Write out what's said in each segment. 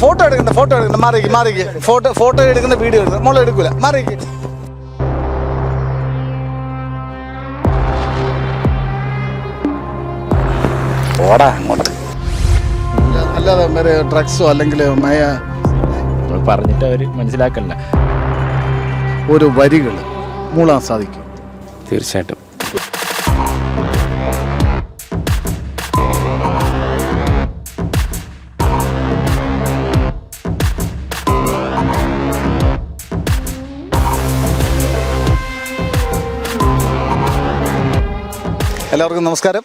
Photo എടുക്കണ്ട photo എടുക്കണ്ട. മാറിക്ക് മാറിക്ക്. ഫോട്ടോ ഫോട്ടോ എടുക്കുന്ന വീഡിയോ എടുക്കണം മോളെ എടുക്കൂല. മാറിക്ക്. ഓടാ അങ്ങോട്ട്. അല്ല- അല്ലാതെ വേറെ ഡ്രഗ്സോ അല്ലെങ്കിൽ മയ പറഞ്ഞിട്ട് അവർ മനസ്സിലാക്കണ്ട. ഒരു വരികൾ മൂളാൻ സാധിക്കും. തീർച്ചയായിട്ടും. എല്ലാവർക്കും നമസ്കാരം.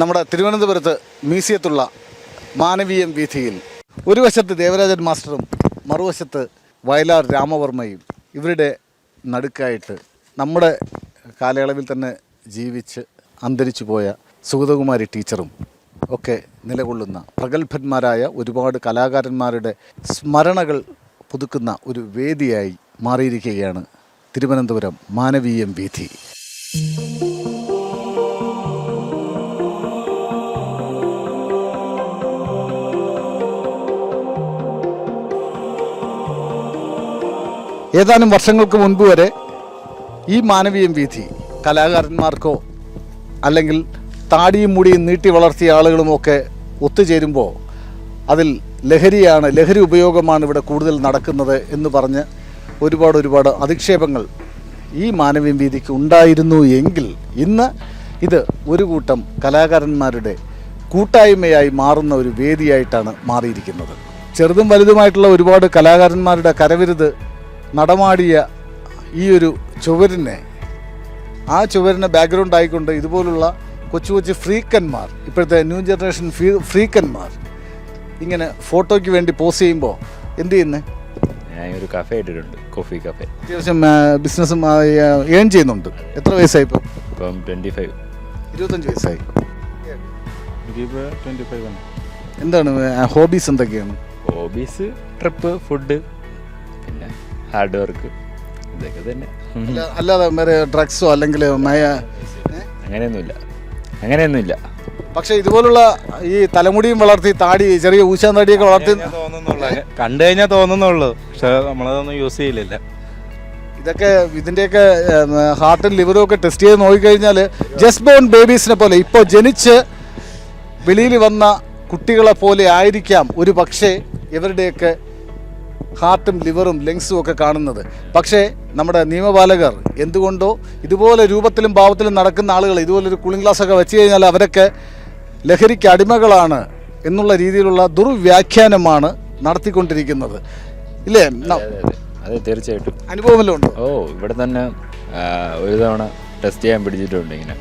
നമ്മുടെ തിരുവനന്തപുരത്ത് മ്യൂസിയത്തുള്ള മാനവീയം വീഥിയിൽ ഒരു വശത്ത് ദേവരാജൻ മാസ്റ്ററും മറുവശത്ത് വയലാർ രാമവർമ്മയും ഇവരുടെ നടുക്കായിട്ട് നമ്മുടെ കാലയളവിൽ തന്നെ ജീവിച്ച് അന്തരിച്ചു പോയ സുഗതകുമാരി ടീച്ചറും ഒക്കെ നിലകൊള്ളുന്ന പ്രഗത്ഭന്മാരായ ഒരുപാട് കലാകാരന്മാരുടെ സ്മരണകൾ പുതുക്കുന്ന ഒരു വേദിയായി മാറിയിരിക്കുകയാണ് തിരുവനന്തപുരം മാനവീയം വീഥി. ഏതാനും വർഷങ്ങൾക്ക് മുൻപ് വരെ ഈ മാനവീയം വീഥി കലാകാരന്മാർക്കോ അല്ലെങ്കിൽ താടിയും മുടിയും നീട്ടി വളർത്തിയ ആളുകളുമൊക്കെ ഒത്തുചേരുമ്പോൾ അതിൽ ലഹരിയാണ് ലഹരി ഉപയോഗമാണ് ഇവിടെ കൂടുതൽ നടക്കുന്നത് എന്ന് പറഞ്ഞ് ഒരുപാട് ഒരുപാട് അധിക്ഷേപങ്ങൾ ഈ മാനവീയം വീതിക്ക് ഉണ്ടായിരുന്നു എങ്കിൽ ഇന്ന് ഇത് ഒരു കൂട്ടം കലാകാരന്മാരുടെ കൂട്ടായ്മയായി മാറുന്ന ഒരു വേദിയായിട്ടാണ് മാറിയിരിക്കുന്നത്. ചെറുതും വലുതുമായിട്ടുള്ള ഒരുപാട് കലാകാരന്മാരുടെ കരവിരുത് നടമാടിയ ഈ ഒരു ചുവരിനെ ആ ചുവരിനെ ബാക്ക്ഗ്രൗണ്ട് ആയിക്കൊണ്ട് ഇതുപോലുള്ള കൊച്ചു കൊച്ചു ഫ്രീക്കന്മാർ ഇപ്പോഴത്തെ ന്യൂ ജനറേഷൻ ഫ്രീ ഫ്രീക്കന്മാർ ഇങ്ങനെ ഫോട്ടോയ്ക്ക് വേണ്ടി പോസ് ചെയ്യുമ്പോൾ എന്ത് ചെയ്യുന്നത് ഞാൻ ഒരു കഫേ ഇട്ടിട്ടുണ്ട് കോഫി കഫേ അത്യാവശ്യം ബിസിനസ്സും ഏൺ ചെയ്യുന്നുണ്ട്. എത്ര വയസ്സായി ഇപ്പോൾ ഇപ്പം ട്വന്റി ഫൈവ് ഇരുപത്തഞ്ച് വയസ്സായി. എന്താണ് ഹോബീസ് എന്തൊക്കെയാണ്? Hobbies trip food hard work. ഇതൊക്കെ തന്നെ. അല്ല- അല്ലാതെ വേറെ ഡ്രഗ്സോ അല്ലെങ്കിൽ മയ? അങ്ങനെയൊന്നുമില്ല. അങ്ങനെയൊന്നുമില്ല. പക്ഷേ ഇതുപോലുള്ള ഈ തലമുടിയും വളർത്തി താടി ചെറിയ ഊശാൻ താടിയൊക്കെ വളർത്തി കണ്ടു കഴിഞ്ഞാൽ തോന്നുന്നുള്ളൂ. പക്ഷെ നമ്മളതൊന്നും യൂസ് ചെയ്യില്ല ഇതൊക്കെ ഇതിന്റെയൊക്കെ ഹാർട്ടും ലിവറും ഒക്കെ ടെസ്റ്റ് ചെയ്ത് നോക്കിക്കഴിഞ്ഞാൽ ജസ്റ്റ് ബോൺ ബേബീസിനെ പോലെ ഇപ്പോൾ ജനിച്ച് വെളിയിൽ വന്ന കുട്ടികളെ പോലെ ആയിരിക്കാം. ഒരു പക്ഷേ ഇവരുടെയൊക്കെ ഹാർട്ടും ലിവറും ലങ്സും ഒക്കെ കാണുന്നത്. പക്ഷേ നമ്മുടെ നിയമപാലകർ എന്തുകൊണ്ടോ ഇതുപോലെ രൂപത്തിലും ഭാവത്തിലും നടക്കുന്ന ആളുകൾ ഇതുപോലൊരു കൂളിംഗ് ഗ്ലാസ് ഒക്കെ വെച്ച് കഴിഞ്ഞാൽ അവരൊക്കെ ലഹരിക്ക് അടിമകളാണ് എന്നുള്ള രീതിയിലുള്ള ദുർവ്യാഖ്യാനമാണ് നടത്തിക്കൊണ്ടിരിക്കുന്നത്. ഇല്ലേ? അതെ തീർച്ചയായിട്ടും. അനുഭവമല്ലോ ഉണ്ടോ ഓ ഇവിടെ തന്നെ ഒരു തവണ ടെസ്റ്റ് ചെയ്യാൻ പിടിച്ചിട്ടുണ്ട് ഇങ്ങനെ.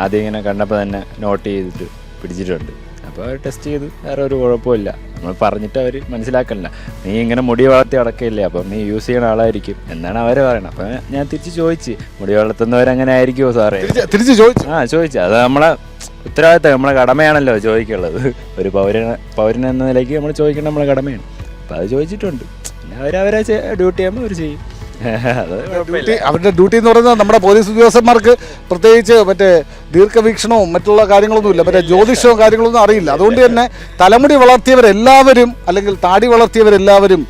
ആദ്യം ഇങ്ങനെ കണ്ടപ്പോൾ തന്നെ നോട്ട് ചെയ്തിട്ട് പിടിച്ചിട്ടുണ്ട്. അപ്പോൾ ടെസ്റ്റ് ചെയ്ത് വേറെ ഒരു കുഴപ്പമില്ല. നമ്മൾ പറഞ്ഞിട്ട് അവർ മനസ്സിലാക്കണില്ല നീ ഇങ്ങനെ മുടി വളർത്തി അടക്കയില്ലേ അപ്പം നീ യൂസ് ചെയ്യുന്ന ആളായിരിക്കും എന്നാണ് അവർ പറയുന്നത് അപ്പം ഞാൻ തിരിച്ച് ചോദിച്ച് മുടി വളർത്തുന്നവരങ്ങനെ ആയിരിക്കുമോ സാറേ? തിരിച്ച് ചോദിച്ചു. ആ ചോദിച്ചു. അത് നമ്മളെ ഉത്തരവാദിത്തം നമ്മളെ കടമയാണല്ലോ ചോദിക്കുള്ളത് ഒരു പൗരൻ പൗരൻ എന്ന നിലയ്ക്ക് നമ്മൾ ചോദിക്കേണ്ട നമ്മളെ കടമയാണ്. അപ്പം അത് ചോദിച്ചിട്ടുണ്ട്. പിന്നെ അവരവരെ ഡ്യൂട്ടി ചെയ്യുമ്പോൾ അവർ ചെയ്യും. ഡ്യൂട്ടി അവരുടെ ഡ്യൂട്ടി എന്ന് പറയുന്നത് നമ്മുടെ പോലീസ് ഉദ്യോഗസ്ഥന്മാർക്ക് പ്രത്യേകിച്ച് മറ്റേ ദീർഘവീക്ഷണവും മറ്റുള്ള കാര്യങ്ങളൊന്നും ഇല്ല മറ്റേ ജ്യോതിഷവും കാര്യങ്ങളൊന്നും അറിയില്ല. അതുകൊണ്ട് തന്നെ തലമുടി വളർത്തിയവരെല്ലാവരും അല്ലെങ്കിൽ താടി വളർത്തിയവരെല്ലാവരും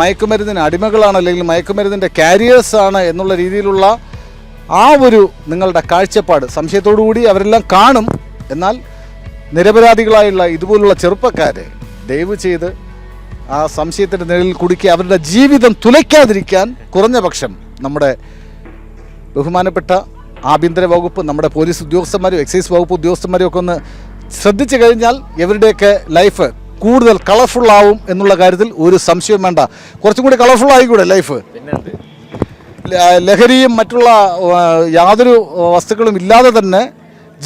മയക്കുമരുന്നിന് അടിമകളാണ് അല്ലെങ്കിൽ മയക്കുമരുന്നിന്റെ കാരിയേഴ്സ് ആണ് എന്നുള്ള രീതിയിലുള്ള ആ ഒരു നിങ്ങളുടെ കാഴ്ചപ്പാട് സംശയത്തോടു കൂടി അവരെല്ലാം കാണും. എന്നാൽ നിരപരാധികളായുള്ള ഇതുപോലുള്ള ചെറുപ്പക്കാരെ ദയവ് ചെയ്ത് ആ സംശയത്തിന്റെ നിഴലിൽ കുടുക്കി അവരുടെ ജീവിതം തുലയ്ക്കാതിരിക്കാൻ കുറഞ്ഞ പക്ഷം നമ്മുടെ ബഹുമാനപ്പെട്ട ആഭ്യന്തര വകുപ്പ് നമ്മുടെ പോലീസ് ഉദ്യോഗസ്ഥന്മാരും എക്സൈസ് വകുപ്പ് ഉദ്യോഗസ്ഥന്മാരും ഒക്കെ ഒന്ന് ശ്രദ്ധിച്ചു കഴിഞ്ഞാൽ ഇവരുടെയൊക്കെ ലൈഫ് കൂടുതൽ കളർഫുൾ ആവും എന്നുള്ള കാര്യത്തിൽ ഒരു സംശയവും വേണ്ട. കുറച്ചും കൂടി കളർഫുൾ ആയിക്കൂടെ ലൈഫ് ലഹരിയും മറ്റുള്ള യാതൊരു വസ്തുക്കളും ഇല്ലാതെ തന്നെ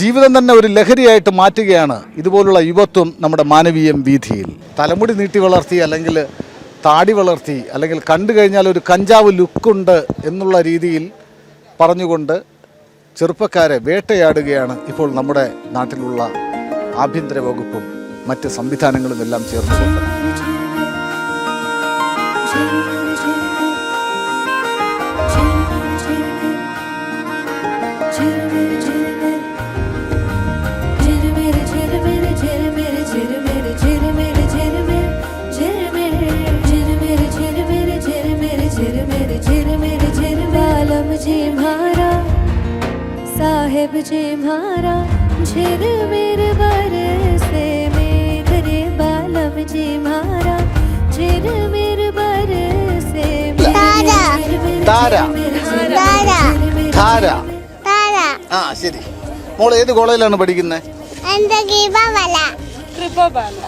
ജീവിതം തന്നെ ഒരു ലഹരിയായിട്ട് മാറ്റുകയാണ് ഇതുപോലുള്ള യുവത്വം നമ്മുടെ മാനവീയം വീഥിയിൽ. തലമുടി നീട്ടി വളർത്തി അല്ലെങ്കിൽ താടി വളർത്തി അല്ലെങ്കിൽ കണ്ടു കഴിഞ്ഞാൽ ഒരു കഞ്ചാവ് ലുക്കുണ്ട് എന്നുള്ള രീതിയിൽ പറഞ്ഞുകൊണ്ട് ചെറുപ്പക്കാരെ വേട്ടയാടുകയാണ് ഇപ്പോൾ നമ്മുടെ നാട്ടിലുള്ള ആഭ്യന്തര വകുപ്പും മറ്റ് സംവിധാനങ്ങളും എല്ലാം ചേർന്നുകൊണ്ട്. साहेब जी म्हारा झिर मिर बरसे मेघ रे बालम जी म्हारा झिर मिर बरसे താര. താര. താര. ധാര താര ആ ശരി മോൾ ഏത് കോളേജിലാണ് പഠിക്കുന്നത് എന്റെ ഗീപമല കൃപബാല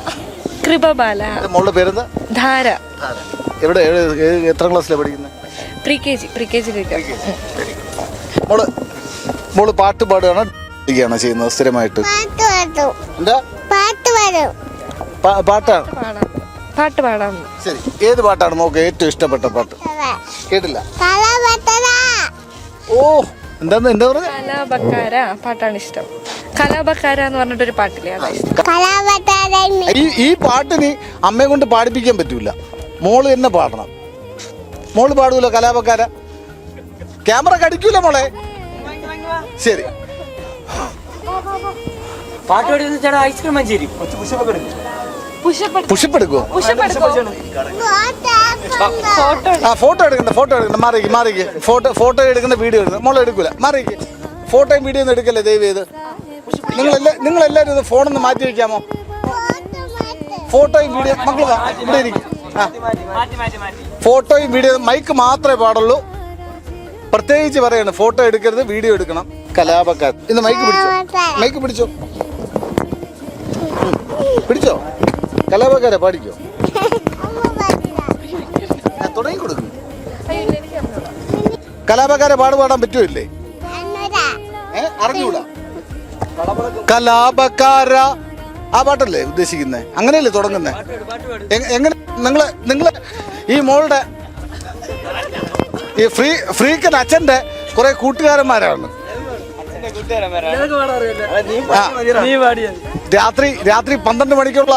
കൃപബാല മോളുടെ പേരെന്താ ധാര ധാര എവിടെ ഏത്- ഏത്- എത്ര ക്ലാസ്സിലാണ് പഠിക്കുന്നത് pre K G pre K G മോള് മോൾ പാട്ട് പാടുകയാണോ. പഠിക്കുകയാണോ ചെയ്യുന്നത് സ്ഥിരമായിട്ട്. പാട്ട് വരും എന്താ? പാട്ട് വരും പാ- പാട്ടാണ്. പാടാം. പാട്ട് പാടാം. ശരി. ഏത് പാട്ടാണ് മോക്ക് ഏറ്റവും ഇഷ്ടപ്പെട്ട പാട്ട്? കേട്ടില്ല. ഓ എന്താന്ന് എന്താ പറഞ്ഞ? കലാപക്കാര പാട്ടാണ് ഇഷ്ടം. കലാപക്കാര എന്ന് പറഞ്ഞിട്ടൊരു പാട്ടില്ലേ ഈ ഈ പാട്ടിന് അമ്മയെ കൊണ്ട് പാടിപ്പിക്കാൻ പറ്റൂല. മോൾ തന്നെ പാടണം. മോൾ പാടൂല കലാപക്കാര ക്യാമറ കടിക്കൂല മോളെ. ശരി. പാട്ട് പാടി ചേട്ടാ ഐസ്ക്രീം മഞ്ചേരി ഫോട്ടോ ആ ഫോട്ടോ എടുക്കണ്ട ഫോട്ടോ എടുക്കണ്ട മാറിക്ക് മാറിക്ക്. ഫോട്ടോ ഫോട്ടോ എടുക്കുന്ന വീഡിയോ എടുക്കുന്നത് മോളെ എടുക്കൂല. മാറിക്ക്. ഫോട്ടോയും വീഡിയോ ഒന്നും എടുക്കല്ലേ ദയവ് ചെയ്ത് നിങ്ങളെല്ലാ നിങ്ങളെല്ലാവരും ഇത് ഫോണൊന്ന് മാറ്റി വെക്കാമോ? ഫോട്ടോയും വീഡിയോ മക്കൾ വാ, ഇവിടെ ഇരിക്കും. ആ. മാറ്റി മാറ്റി മാറ്റി. ഫോട്ടോയും വീഡിയോ മൈക്ക് മാത്രമേ പാടുള്ളൂ. പ്രത്യേകിച്ച് പറയാണ് ഫോട്ടോ എടുക്കരുത് വീഡിയോ എടുക്കണം. കലാപക്കാർ. ഇന്ന് മൈക്ക് പിടിച്ചോ? മൈക്ക് പിടിച്ചോ? പിടിച്ചോ? കലാപക്കാരെ പാടിക്കോ? ഞാൻ തുടങ്ങി കൊടുക്കും കലാപക്കാരെ പാട് പാടാൻ പറ്റുമില്ലേ ഏ അറിഞ്ഞൂടാ. കലാപക്കാര. ആ പാട്ടല്ലേ ഉദ്ദേശിക്കുന്നത് അങ്ങനെയല്ലേ തുടങ്ങുന്നത് എങ്ങനെ നിങ്ങൾ നിങ്ങൾ ഈ മോളുടെ ഈ ഫ്രീ ഫ്രീക്കൻ അച്ഛന്റെ കുറെ കൂട്ടുകാരന്മാരാണ്. രാത്രി രാത്രി പന്ത്രണ്ട് മണിക്കുള്ള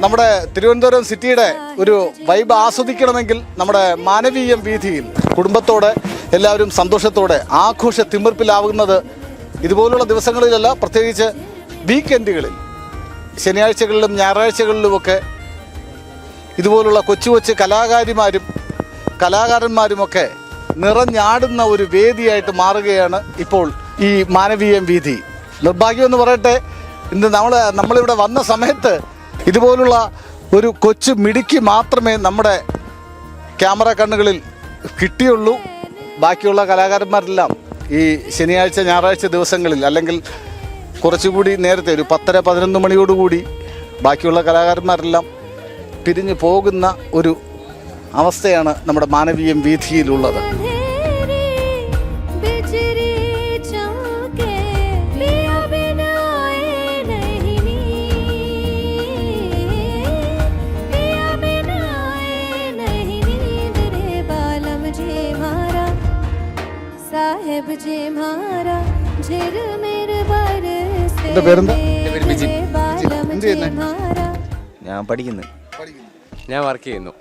നമ്മുടെ തിരുവനന്തപുരം സിറ്റിയുടെ ഒരു വൈബ് ആസ്വദിക്കണമെങ്കിൽ നമ്മുടെ മാനവീയം വീതിയിൽ കുടുംബത്തോടെ എല്ലാവരും സന്തോഷത്തോടെ ആഘോഷ തിമിർപ്പിലാവുന്നത് ഇതുപോലുള്ള ദിവസങ്ങളിലല്ല പ്രത്യേകിച്ച് വീക്കെൻഡുകളിൽ ശനിയാഴ്ചകളിലും ഞായറാഴ്ചകളിലുമൊക്കെ ഇതുപോലുള്ള കൊച്ചു കൊച്ചു കലാകാരിമാരും കലാകാരന്മാരുമൊക്കെ നിറഞ്ഞാടുന്ന ഒരു വേദിയായിട്ട് മാറുകയാണ് ഇപ്പോൾ ഈ മാനവീയം വീതി. നിർഭാഗ്യം എന്ന് പറയട്ടെ ഇന്ന് നമ്മൾ നമ്മളിവിടെ വന്ന സമയത്ത് ഇതുപോലുള്ള ഒരു കൊച്ചു മിടുക്കി മാത്രമേ നമ്മുടെ ക്യാമറ കണ്ണുകളിൽ കിട്ടിയുള്ളൂ. ബാക്കിയുള്ള കലാകാരന്മാരെല്ലാം ഈ ശനിയാഴ്ച ഞായറാഴ്ച ദിവസങ്ങളിൽ അല്ലെങ്കിൽ കുറച്ചുകൂടി നേരത്തെ ഒരു പത്തര പതിനൊന്ന് മണിയോടുകൂടി ബാക്കിയുള്ള കലാകാരന്മാരെല്ലാം പിരിഞ്ഞു പോകുന്ന ഒരു അവസ്ഥയാണ് നമ്മുടെ മാനവീയം വീഥിയിലുള്ളത് ഞാൻ പഠിക്കുന്നു. ഞാൻ വർക്ക് ചെയ്യുന്നു.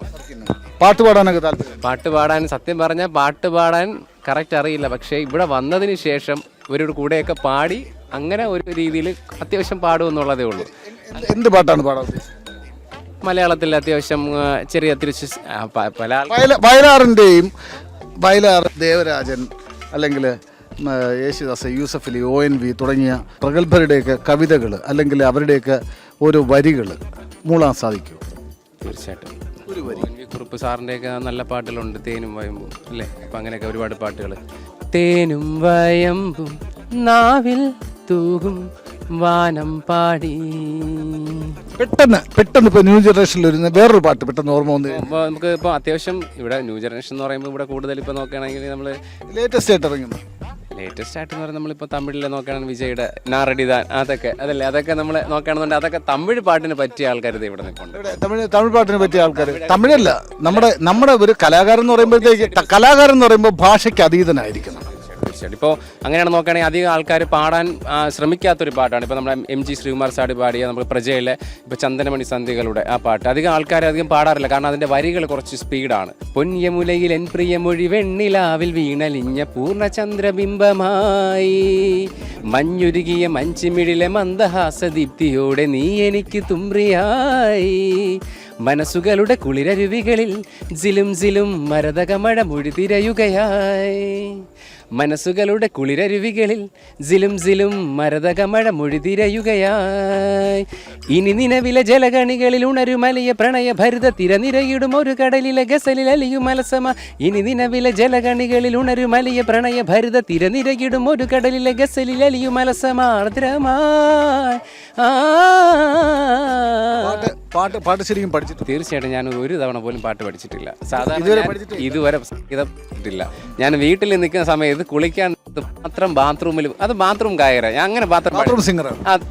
പാട്ട് പാടാനൊക്കെ താല്പര്യം? പാട്ട് പാടാൻ സത്യം പറഞ്ഞാൽ പാട്ട് പാടാൻ കറക്റ്റ് അറിയില്ല. പക്ഷേ ഇവിടെ വന്നതിന് ശേഷം ഇവരുടെ കൂടെയൊക്കെ പാടി അങ്ങനെ ഒരു രീതിയിൽ അത്യാവശ്യം പാടുമെന്നുള്ളതേ ഉള്ളൂ. എന്ത് പാട്ടാണ് പാടാൻ മലയാളത്തിൽ അത്യാവശ്യം ചെറിയ തിരിച്ച് പല വയലാറിന്റെയും വയലാർ ദേവരാജൻ അല്ലെങ്കിൽ Yesudas Yusuf Ali O N V തുടങ്ങിയ പ്രഗത്ഭരുടെയൊക്കെ കവിതകൾ അല്ലെങ്കിൽ അവരുടെയൊക്കെ ഓരോ വരികൾ മൂളാൻ സാധിക്കും. തീർച്ചയായിട്ടും. ഒരു വരി. കുറുപ്പ് സാറിന്റെയൊക്കെ നല്ല പാട്ടുകളുണ്ട് തേനും വയമ്പും അല്ലേ? അപ്പം അങ്ങനെയൊക്കെ ഒരുപാട് പാട്ടുകൾ തേനും വയമ്പും നാവിൽ തൂകും വാനം പാടി. പെട്ടെന്ന് പെട്ടെന്ന് ഇപ്പൊ ന്യൂ ജനറേഷനിൽ വരുന്ന വേറൊരു പാട്ട് പെട്ടെന്ന് ഓർമ്മ വന്നു അപ്പോൾ നമുക്ക് ഇപ്പോൾ അത്യാവശ്യം ഇവിടെ ന്യൂ ജനറേഷൻ എന്ന് പറയുമ്പോൾ ഇവിടെ കൂടുതൽ ഇപ്പൊ നോക്കുകയാണെങ്കിൽ നമ്മൾ ലേറ്റസ്റ്റ് ആയിട്ട് ഇറങ്ങുന്നു. ലേറ്റസ്റ്റ് ആയിട്ട് എന്ന് പറഞ്ഞാൽ നമ്മളിപ്പോൾ തമിഴിൽ നോക്കുകയാണെങ്കിൽ വിജയുടെ നാറടിതാൻ അതൊക്കെ അതല്ലേ? അതൊക്കെ നമ്മൾ നോക്കുകയാണെന്നുണ്ടെങ്കിൽ അതൊക്കെ തമിഴ് പാട്ടിന് പറ്റിയ ആൾക്കാർ ഇവിടെ നിൽക്കുന്നുണ്ട് ഇവിടെ തമിഴ് തമിഴ് പാട്ടിന് പറ്റിയ ആൾക്കാർ തമിഴല്ല നമ്മുടെ നമ്മുടെ ഒരു കലാകാരൻ എന്ന് പറയുമ്പോഴത്തേക്ക് ത- കലാകാരൻ എന്ന് പറയുമ്പോൾ ഭാഷയ്ക്ക് അതീതനായിരിക്കണം. തീർച്ചയായിട്ടും ഇപ്പോൾ അങ്ങനെയാണ് നോക്കുകയാണെങ്കിൽ അധികം ആൾക്കാർ പാടാൻ ശ്രമിക്കാത്തൊരു പാട്ടാണ്. ഇപ്പോൾ നമ്മുടെ എം ജി ശ്രീകുമാർ സാഡ് പാടിയ നമ്മൾ പ്രജയിലെ ഇപ്പോൾ ചന്ദനമണി സന്ധികളുടെ ആ പാട്ട്. അധികം ആൾക്കാർ അധികം പാടാറില്ല. കാരണം അതിന്റെ വരികൾ കുറച്ച് സ്പീഡാണ്. പൊന്യമുലയിൽ എൻ പ്രിയമൊഴി വെണ്ണിലാവിൽ വീണലിഞ്ഞ പൂർണചന്ദ്രബിംബമായി. മഞ്ഞുരുകിയ മഞ്ചിമിഴിലെ മന്ദഹാസദീപ്തിയോടെ നീ എനിക്ക് തുമ്രിയായി മനസ്സുകളുടെ കുളിരരുവികളിൽ ജിലും ജിലും മരതകമഴ മൊഴി തിരയുകയായി മനസ്സുകളുടെ കുളിരരുവികളിൽ ജിലും ജിലും മരതകമഴ മൊഴി തിരയുകയായി ഇനി നിലവിലെ ജലഗണികളിൽ ഉണരുമലിയ പ്രണയ ഭരിത തിരനിരയിടും ഒരു കടലിലെ ഗസലിൽ അലിയും മലസമ ഇനി നിലവിലെ ജലഗണികളിൽ ഉണരുമലിയ പ്രണയ ഭരിത തിരനിരയിടും ഒരു കടലിലെ ഗസലിൽ അലിയും മലസമാർദ്രമാ ആ. പാട്ട് പാട്ട് ശരിക്കും പഠിച്ചിട്ട് തീർച്ചയായിട്ടും ഞാൻ ഒരു തവണ പോലും പാട്ട് പഠിച്ചിട്ടില്ല. സാധാരണ ഇതുവരെ ഞാൻ പഠിച്ചിട്ടില്ല? ഇതുവരെ സംഗീതം ഞാൻ വീട്ടിൽ നിൽക്കുന്ന സമയത്ത് കുളിക്കാൻ മാത്രം ബാത്റൂമിൽ അത് ബാത്റൂം ഗായകര. ഞാൻ അങ്ങനെ ബാത്റൂം സിംഗർ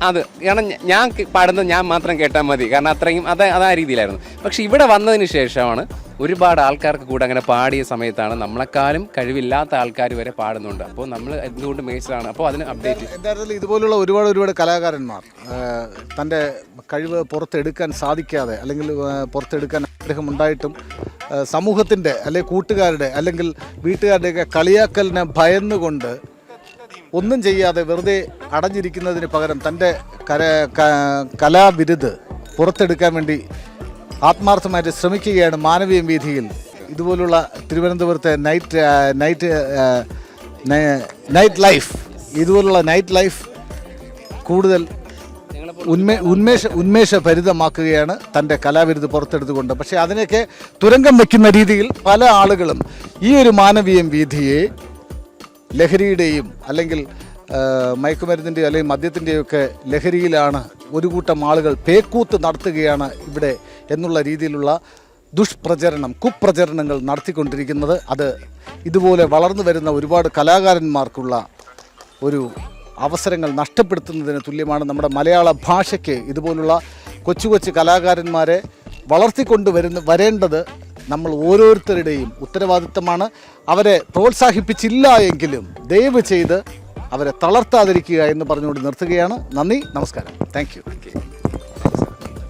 അത് കാരണം ഞാൻ പാടുന്നത് ഞാൻ മാത്രം കേട്ടാൽ മതി. കാരണം അത്രയും അത് അതാ രീതിയിലായിരുന്നു. പക്ഷെ ഇവിടെ വന്നതിന് ശേഷമാണ് ഒരുപാട് ആൾക്കാർക്ക് കൂടെ അങ്ങനെ പാടിയ സമയത്താണ് നമ്മളെക്കാളും കഴിവില്ലാത്ത ആൾക്കാർ വരെ പാടുന്നുണ്ട്. അപ്പോൾ നമ്മൾ എന്തുകൊണ്ട് മേച്ചറാണ് അപ്പോൾ അതിന് അപ്ഡേറ്റ് എന്തായാലും ഇതുപോലുള്ള ഒരുപാട് ഒരുപാട് കലാകാരന്മാർ തന്റെ കഴിവ് പുറത്തെടുക്കാൻ സാധിക്കാതെ അല്ലെങ്കിൽ പുറത്തെടുക്കാൻ ആഗ്രഹമുണ്ടായിട്ടും സമൂഹത്തിന്റെ അല്ലെങ്കിൽ കൂട്ടുകാരുടെ അല്ലെങ്കിൽ വീട്ടുകാരുടെയൊക്കെ കളിയാക്കലിനെ ഭയന്നുകൊണ്ട് ഒന്നും ചെയ്യാതെ വെറുതെ അടഞ്ഞിരിക്കുന്നതിന് പകരം തന്റെ കല ക- കലാവിരുത് പുറത്തെടുക്കാൻ വേണ്ടി ആത്മാർത്ഥമായിട്ട് ശ്രമിക്കുകയാണ് മാനവീയ വീതിയിൽ ഇതുപോലുള്ള തിരുവനന്തപുരത്തെ നൈറ്റ് നൈറ്റ് നൈറ്റ് ലൈഫ് ഇതുപോലുള്ള നൈറ്റ് ലൈഫ് കൂടുതൽ ഉന്മേ ഉന്മേഷ ഉന്മേഷഭരിതമാക്കുകയാണ് തന്റെ കലാവിരുത് പുറത്തെടുത്തുകൊണ്ട്. പക്ഷേ അതിനൊക്കെ തുരങ്കം വയ്ക്കുന്ന രീതിയിൽ പല ആളുകളും ഈ ഒരു മാനവീയ വീതിയെ ലഹരിയുടെയും അല്ലെങ്കിൽ മയക്കുമരുന്നിന്റെയോ അല്ലെങ്കിൽ മദ്യത്തിന്റെയോ ഒക്കെ ലഹരിയിലാണ് ഒരു കൂട്ടം ആളുകൾ പേക്കൂത്ത് നടത്തുകയാണ് ഇവിടെ എന്നുള്ള രീതിയിലുള്ള ദുഷ്പ്രചരണം കുപ്രചരണങ്ങൾ നടത്തിക്കൊണ്ടിരിക്കുന്നത്. അത് ഇതുപോലെ വളർന്നു വരുന്ന ഒരുപാട് കലാകാരന്മാർക്കുള്ള ഒരു അവസരങ്ങൾ നഷ്ടപ്പെടുത്തുന്നതിന് തുല്യമാണ് നമ്മുടെ മലയാള ഭാഷയ്ക്ക് ഇതുപോലുള്ള കൊച്ചു കൊച്ചു കലാകാരന്മാരെ വളർത്തിക്കൊണ്ട് വരുന്ന വരേണ്ടത് നമ്മൾ ഓരോരുത്തരുടെയും ഉത്തരവാദിത്തമാണ്. അവരെ പ്രോത്സാഹിപ്പിച്ചില്ല എങ്കിലും ദയവ് ചെയ്ത് അവരെ തളർത്താതിരിക്കുക എന്ന് പറഞ്ഞുകൊണ്ട് നിർത്തുകയാണ്. നന്ദി നമസ്കാരം. Thank you